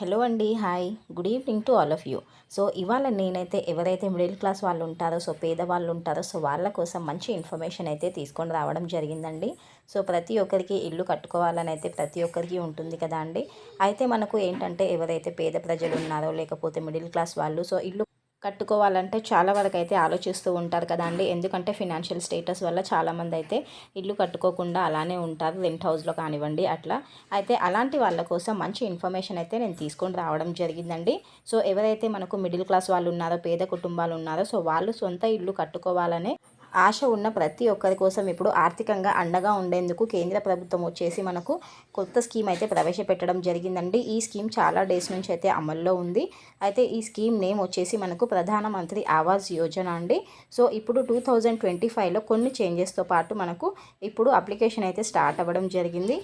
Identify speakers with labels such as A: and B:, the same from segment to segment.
A: Hello అండి hi. Good evening to all of you. So ఇవాళ నేనైతే ఎవరైతే మిడిల్ క్లాస్ వాళ్ళు ఉంటారో సో పేదవాళ్ళు ఉంటారో సో వాళ్ళ కోసం మంచి ఇన్ఫర్మేషన్ అయితే తీసుకొని రావడం జరిగిందండి. సో ప్రతి ఒక్కరికి ఇల్లు కట్టుకోవాలని అయితే ప్రతి ఒక్కరికి ఉంటుంది కదా అండి. అయితే మనకు ఏంటంటే ఎవరైతే పేద ప్రజలు ఉన్నారో లేకపోతే మిడిల్ క్లాస్ వాళ్ళు సో ఇల్లు కట్టుకోవాలంటే చాలా వరకు అయితే ఆలోచిస్తూ ఉంటారు కదండి. ఎందుకంటే ఫినాన్షియల్ స్టేటస్ వల్ల చాలామంది అయితే ఇల్లు కట్టుకోకుండా అలానే ఉంటారు. రెంట్ హౌస్లో కానివ్వండి అట్లా. అయితే అలాంటి వాళ్ళ కోసం మంచి ఇన్ఫర్మేషన్ అయితే నేను తీసుకొని రావడం జరిగిందండి. సో ఎవరైతే మనకు మిడిల్ క్లాస్ వాళ్ళు ఉన్నారో పేద కుటుంబాలు ఉన్నారో సో వాళ్ళు సొంత ఇల్లు కట్టుకోవాలనే ఆశ ఉన్న ప్రతి ఒక్కరి కోసం ఇప్పుడు ఆర్థికంగా అండగా ఉండేందుకు కేంద్ర ప్రభుత్వం వచ్చేసి మనకు కొత్త స్కీమ్ అయితే ప్రవేశపెట్టడం జరిగిందండి. ఈ స్కీమ్ చాలా డేస్ నుంచి అయితే అమల్లో ఉంది. అయితే ఈ స్కీమ్ నేమ్ వచ్చేసి మనకు ప్రధానమంత్రి ఆవాస్ యోజన అండి. సో ఇప్పుడు టూ థౌజండ్ ట్వంటీ ఫైవ్లో కొన్ని చేంజెస్తో పాటు మనకు ఇప్పుడు అప్లికేషన్ అయితే స్టార్ట్ అవ్వడం జరిగింది.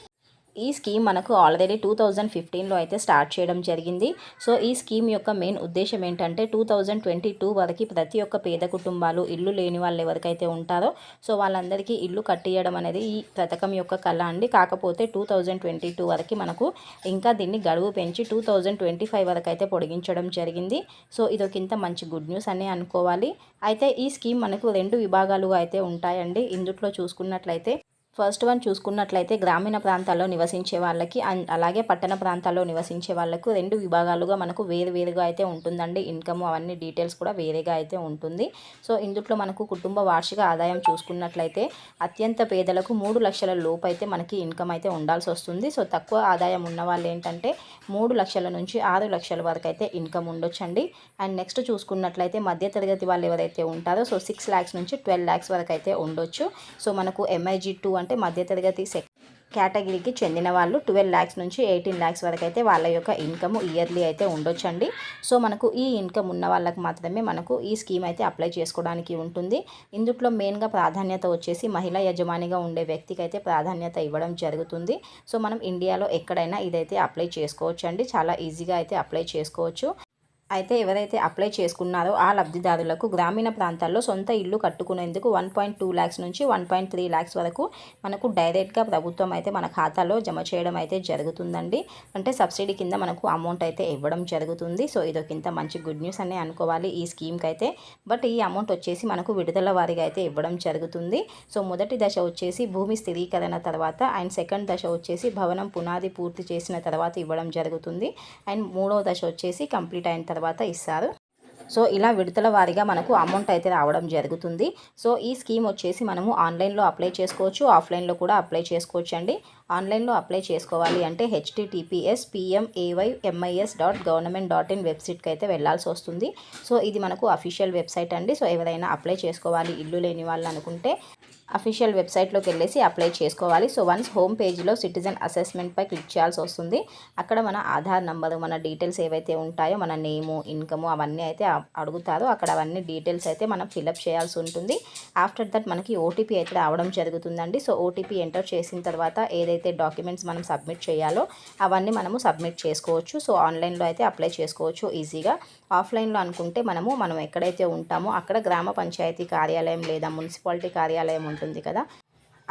A: ఈ స్కీమ్ మనకు ఆల్రెడీ టూ థౌజండ్ ఫిఫ్టీన్లో అయితే స్టార్ట్ చేయడం జరిగింది. సో ఈ స్కీమ్ యొక్క మెయిన్ ఉద్దేశం ఏంటంటే టూ థౌజండ్ ట్వంటీ టూ వరకు ప్రతి ఒక్క పేద కుటుంబాలు ఇల్లు లేని వాళ్ళు ఎవరికైతే ఉంటారో సో వాళ్ళందరికీ ఇల్లు కట్టియడం అనేది ఈ పథకం యొక్క కళ అండి. కాకపోతే టూ థౌజండ్ ట్వంటీ టూ వరకు మనకు ఇంకా దీన్ని గడువు పెంచి టూ థౌజండ్ ట్వంటీ ఫైవ్ వరకు అయితే పొడిగించడం జరిగింది. సో ఇదొకింత మంచి గుడ్ న్యూస్ అని అనుకోవాలి. అయితే ఈ స్కీమ్ మనకు రెండు విభాగాలుగా అయితే ఉంటాయండి. ఇందుట్లో చూసుకున్నట్లయితే ఫస్ట్ వన్ చూసుకున్నట్లయితే గ్రామీణ ప్రాంతాల్లో నివసించే వాళ్ళకి అలాగే పట్టణ ప్రాంతాల్లో నివసించే వాళ్ళకు రెండు విభాగాలుగా మనకు వేరు వేరుగా అయితే ఉంటుందండి. ఇన్కమ్ అవన్నీ డీటెయిల్స్ కూడా వేరేగా అయితే ఉంటుంది. సో ఇందులో మనకు కుటుంబ వార్షిక ఆదాయం చూసుకున్నట్లయితే అత్యంత పేదలకు మూడు లక్షల లోపు అయితే మనకి ఇన్కమ్ అయితే ఉండాల్సి వస్తుంది. సో తక్కువ ఆదాయం ఉన్న వాళ్ళు ఏంటంటే మూడు లక్షల నుంచి ఆరు లక్షల వరకు అయితే ఇన్కమ్ ఉండొచ్చండి. అండ్ నెక్స్ట్ చూసుకున్నట్లయితే మధ్యతరగతి వాళ్ళు ఎవరైతే ఉంటారో సో సిక్స్ ల్యాక్స్ నుంచి ట్వెల్వ్ ల్యాక్స్ వరకు అయితే ఉండొచ్చు. సో మనకు ఎంఐజీ టూ అంటే మధ్యతరగతి సెక్ కేటగిరీకి చెందిన వాళ్ళు ట్వెల్వ్ ల్యాక్స్ నుంచి ఎయిటీన్ ల్యాక్స్ వరకు అయితే వాళ్ళ యొక్క ఇన్కమ్ ఇయర్లీ అయితే ఉండొచ్చండి. సో మనకు ఈ ఇన్కమ్ ఉన్న వాళ్ళకి మాత్రమే మనకు ఈ స్కీమ్ అయితే అప్లై చేసుకోవడానికి ఉంటుంది. ఇందులో మెయిన్గా ప్రాధాన్యత వచ్చేసి మహిళా యజమానిగా ఉండే వ్యక్తికి అయితే ప్రాధాన్యత ఇవ్వడం జరుగుతుంది. సో మనం ఇండియాలో ఎక్కడైనా ఇదైతే అప్లై చేసుకోవచ్చు అండి చాలా ఈజీగా అయితే అప్లై చేసుకోవచ్చు. అయితే ఎవరైతే అప్లై చేసుకున్నారో ఆ లబ్ధిదారులకు గ్రామీణ ప్రాంతాల్లో సొంత ఇల్లు కట్టుకునేందుకు వన్ పాయింట్ టూ ల్యాక్స్ నుంచి వన్ పాయింట్ త్రీ ల్యాక్స్ వరకు మనకు డైరెక్ట్గా ప్రభుత్వం అయితే మన ఖాతాలో జమ చేయడం అయితే జరుగుతుందండి. అంటే సబ్సిడీ కింద మనకు అమౌంట్ అయితే ఇవ్వడం జరుగుతుంది. సో ఇదొకింత మంచి గుడ్ న్యూస్ అనే అనుకోవాలి ఈ స్కీమ్కి అయితే బట్ ఈ అమౌంట్ వచ్చేసి మనకు విడుదల వారిగా అయితే ఇవ్వడం జరుగుతుంది. సో మొదటి దశ వచ్చేసి భూమి స్థిరీకరణ తర్వాత అండ్ సెకండ్ దశ వచ్చేసి భవనం పునాది పూర్తి చేసిన తర్వాత ఇవ్వడం జరుగుతుంది. అండ్ మూడవ దశ వచ్చేసి కంప్లీట్ అయిన తర్వాత తర్వాత ఇస్తారు. సో ఇలా విడతల వారీగా మనకు అమౌంట్ అయితే రావడం జరుగుతుంది. సో ఈ స్కీమ్ వచ్చేసి మనము ఆన్లైన్లో అప్లై చేసుకోవచ్చు. ఆఫ్లైన్లో కూడా అప్లై చేసుకోవచ్చు అండి ఆన్లైన్లో అప్లై చేసుకోవాలి అంటే HTTPS PMAY MIS dot government dot in వెబ్సైట్కి అయితే వెళ్ళాల్సి వస్తుంది. సో ఇది మనకు అఫీషియల్ వెబ్సైట్ అండి. సో ఎవరైనా అప్లై చేసుకోవాలి ఇల్లు లేని వాళ్ళు అనుకుంటే అఫీషియల్ వెబ్సైట్లోకి వెళ్ళేసి అప్లై చేసుకోవాలి. సో వన్స్ హోమ్ పేజ్లో సిటిజన్ అసెస్మెంట్పై క్లిక్ చేయాల్సి వస్తుంది. అక్కడ మన ఆధార్ నెంబరు మన డీటెయిల్స్ ఏవైతే ఉంటాయో మన నేము ఇన్కము అవన్నీ అయితే అడుగుతారో. అక్కడ అవన్నీ డీటెయిల్స్ అయితే మనం ఫిలప్ చేయాల్సి ఉంటుంది. ఆఫ్టర్ దట్ మనకి ఓటీపీ అయితే రావడం జరుగుతుందండి. సో ఓటీపీ ఎంటర్ చేసిన తర్వాత ఏదైతే డాక్యుమెంట్స్ మనం సబ్మిట్ చేయాలో అవన్నీ మనము సబ్మిట్ చేసుకోవచ్చు. సో ఆన్లైన్లో అయితే అప్లై చేసుకోవచ్చు ఈజీగా. ఆఫ్లైన్లో అనుకుంటే మనము మనం ఎక్కడైతే ఉంటామో అక్కడ గ్రామ పంచాయతీ కార్యాలయం లేదా మున్సిపాలిటీ కార్యాలయం ఉంటుంది కదా.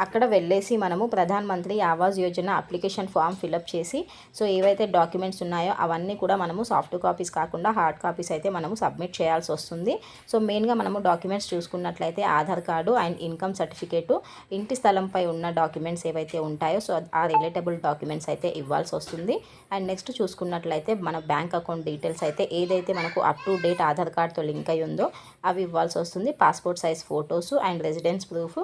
A: అక్కడ వెళ్ళేసి మనము Pradhan Mantri Awas Yojana application form fill up చేసి సో ఏవైతే డాక్యుమెంట్స్ ఉన్నాయో అవన్నీ కూడా మనము సాఫ్ట్ కాపీస్ కాకుండా హార్డ్ కాపీస్ అయితే మనము సబ్మిట్ చేయాల్సి వస్తుంది. సో మెయిన్గా మనము డాక్యుమెంట్స్ చూసుకున్నట్లయితే Aadhaar card and income certificate ఇంటి స్థలంపై ఉన్న డాక్యుమెంట్స్ ఏవైతే ఉంటాయో సో ఆ రిలేటబుల్ డాక్యుమెంట్స్ అయితే ఇవ్వాల్సి వస్తుంది. అండ్ నెక్స్ట్ చూసుకున్నట్లయితే మన బ్యాంక్ అకౌంట్ డీటెయిల్స్ అయితే ఏదైతే మనకు అప్ టు డేట్ ఆధార్ కార్డ్తో లింక్ అయి ఉందో అవి ఇవ్వాల్సి వస్తుంది. Passport size photos and residence proof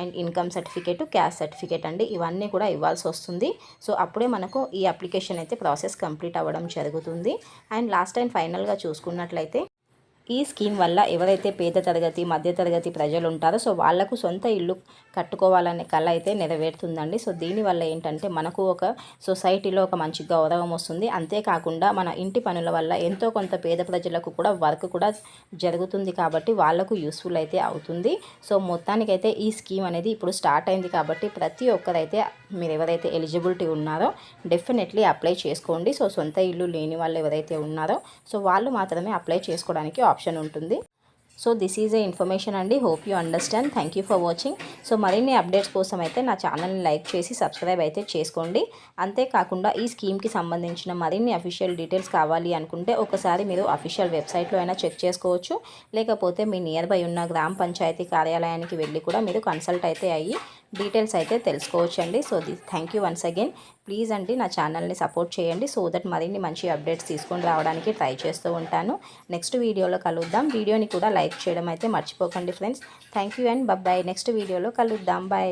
A: and income certificate caste certificate అండి ఇవన్నీ కూడా ఇవ్వాల్సి వస్తుంది. సో అప్పుడే మనకు ఈ అప్లికేషన్ అయితే ప్రాసెస్ కంప్లీట్ అవ్వడం జరుగుతుంది. అండ్ లాస్ట్ టైం ఫైనల్గా చూసుకున్నట్లయితే ఈ స్కీమ్ వల్ల ఎవరైతే పేద తరగతి మధ్యతరగతి ప్రజలు ఉంటారో సో వాళ్ళకు సొంత ఇల్లు కట్టుకోవాలనే కళ అయితే నెరవేరుతుందండి. సో దీనివల్ల ఏంటంటే మనకు ఒక సొసైటీలో ఒక మంచి గౌరవం వస్తుంది. అంతేకాకుండా మన ఇంటి పనుల వల్ల ఎంతో కొంత పేద ప్రజలకు కూడా వర్క్ కూడా జరుగుతుంది కాబట్టి వాళ్ళకు యూస్ఫుల్ అయితే అవుతుంది. సో మొత్తానికైతే ఈ స్కీమ్ అనేది ఇప్పుడు స్టార్ట్ అయింది కాబట్టి ప్రతి ఒక్కరైతే మీరు ఎవరైతే ఎలిజిబిలిటీ ఉన్నారో డెఫినెట్లీ అప్లై చేసుకోండి. సో సొంత ఇల్లు లేని వాళ్ళు ఎవరైతే ఉన్నారో సో వాళ్ళు మాత్రమే అప్లై చేసుకోవడానికి ఆప్షన్ ఉంటుంది. So this is a information అండి. Hope you understand thank you for watching so మరిన్ని అప్డేట్స్ కోసం అయితే నా ఛానల్ని లైక్ చేసి సబ్స్క్రైబ్ అయితే చేసుకోండి. అంతేకాకుండా ఈ స్కీమ్కి సంబంధించిన మరిన్ని అఫీషియల్ డీటెయిల్స్ కావాలి అనుకుంటే ఒకసారి మీరు అఫీషియల్ వెబ్సైట్లో అయినా చెక్ చేసుకోవచ్చు. లేకపోతే మీ నియర్ బై ఉన్న గ్రామ పంచాయతీ కార్యాలయానికి వెళ్ళి కూడా మీరు కన్సల్ట్ అయితే అయ్యి డీటెయిల్స్ అయితే తెలుసుకోవచ్చు అండి so the thank you once again. Please అండి నా ఛానల్ని సపోర్ట్ చేయండి. సో దట్ మరిన్ని మంచి అప్డేట్స్ తీసుకొని రావడానికి ట్రై చేస్తూ ఉంటాను. నెక్స్ట్ వీడియోలో కలుద్దాం. వీడియోని కూడా లైక్ చేయడం అయితే మర్చిపోకండి friends. Thank you and bye next వీడియోలో కలుద్దాం. బాయ్